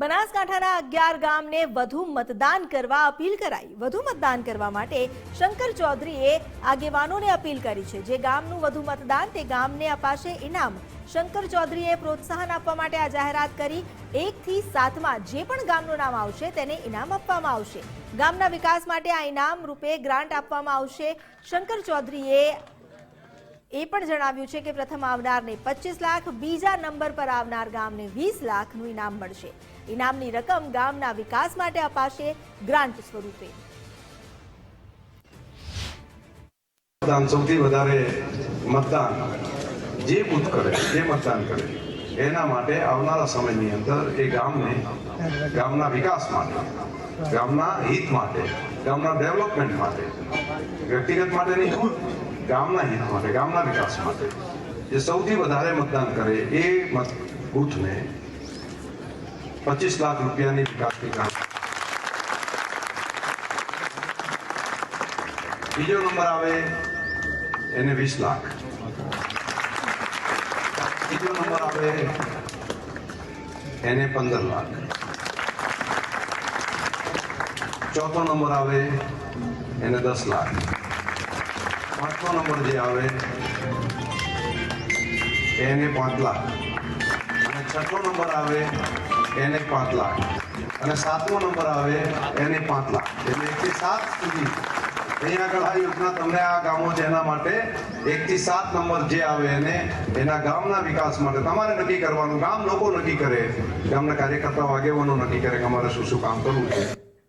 બનાસકાંઠાના અગિયાર ગામને વધુ મતદાન કરવા અપીલ કરાઈ. વધુ મતદાન કરવા માટે શંકર ચૌધરીએ આગેવાનોને અપીલ કરી છે. જે ગામનું વધુ મતદાન, તે ગામને અપાશે ઇનામ. શંકર ચૌધરીએ પ્રોત્સાહન આપવા માટે આ જાહેરાત કરી. એકથી સાતમાં જે પણ ગામનું નામ આવશે, તેને ઇનામ આપવામાં આવશે. ગામના વિકાસ માટે આ ઇનામ રૂપે ગ્રાન્ટ આપવામાં આવશે. શંકર ચૌધરીએ એ પણ જણાવ્યું છે કે પ્રથમ આવનારને પચીસ લાખ, બીજા નંબર પર આવનાર ગામને વીસ લાખનું ઇનામ મળશે. ઇનામની રકમ ગામના વિકાસ માટે અપાશે ગ્રાન્ટ સ્વરૂપે. મતદાન સૌથી વધારે મતદાન જે બુથ કરે, જે મતદાન કરે, એના માટે આવનારા સમયની અંદર એ ગામને, ગામના વિકાસ માટે, ગામના હિત માટે, ગામના ડેવલપમેન્ટ માટે, વ્યક્તિગત માટે નહીં ગામના હિત માટે ગામના વિકાસ માટે. જે સૌથી વધારે મતદાન કરે એ મત બુથને પચીસ લાખ રૂપિયાની વિકાસની ગ્રાન્ટ બીજો નંબર આવે એને વીસ લાખ. ત્રીજો નંબર આવે એને પંદર લાખ. ચોથો નંબર આવે એને દસ લાખ. પાંચમો નંબર જે આવે, એને પાંચ લાખ. અને છઠ્ઠો નંબર આવે, એને પાંચ લાખ. અને સાતમો નંબર આવે, એને પાંચ લાખ. એટલે એકથી સાત સુધી. અહીંયા આગળ આ યોજના તમને આ ગામો છે એના માટે એકથી સાત નંબર જે આવે એને, એના ગામના વિકાસ માટે તમારે નક્કી કરવાનું, ગામ લોકો નક્કી કરે. ગામના કાર્યકર્તાઓ આગેવાનો નક્કી કરે કે અમારે શું શું કામ કરવું છે.